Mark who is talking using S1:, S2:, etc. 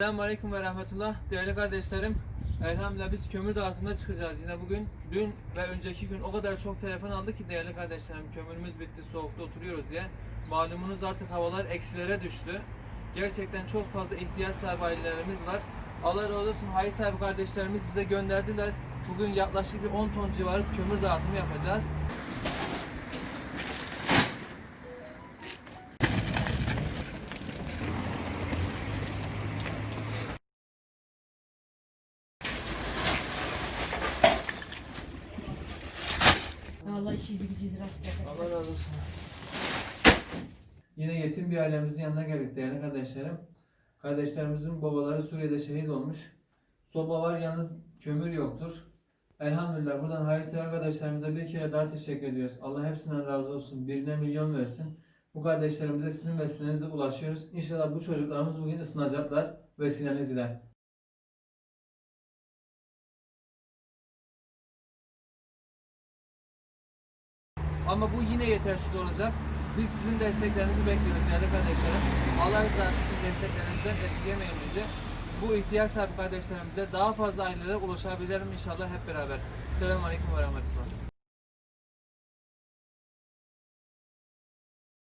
S1: Selamun Aleyküm ve Rahmetullah. Değerli kardeşlerim, elhamdülillah biz kömür dağıtımına çıkacağız yine bugün. Dün ve önceki gün o kadar çok telefon aldı ki değerli kardeşlerim kömürümüz bitti, soğukta oturuyoruz diye. Malumunuz artık havalar eksilere düştü. Gerçekten çok fazla ihtiyaç sahibi ailelerimiz var. Allah razı olsun hayır sahibi kardeşlerimiz bize gönderdiler. Bugün yaklaşık bir 10 ton civarı kömür dağıtımı yapacağız.
S2: Allah işinizi gücünüzü rast getirsin.
S1: Allah razı olsun. Yine yetim bir ailemizin yanına geldik değerli kardeşlerim. Kardeşlerimizin babaları Suriye'de şehit olmuş. Soba var yalnız kömür yoktur. Elhamdülillah buradan hayırsever kardeşlerimize bir kere daha teşekkür ediyoruz. Allah hepsinden razı olsun. Birine milyon versin. Bu kardeşlerimize sizin vesilenizle ulaşıyoruz. İnşallah bu çocuklarımız bugün ısınacaklar vesileniz Ama bu yine yetersiz olacak. Biz sizin desteklerinizi bekliyoruz değerli kardeşlerim. Allah rızası için desteklerinizden esirgemeyin bizi. Bu ihtiyaç sahibi kardeşlerimize daha fazla ailelere ulaşabilirim inşallah hep beraber. Selamun Aleyküm ve Rahmetullah.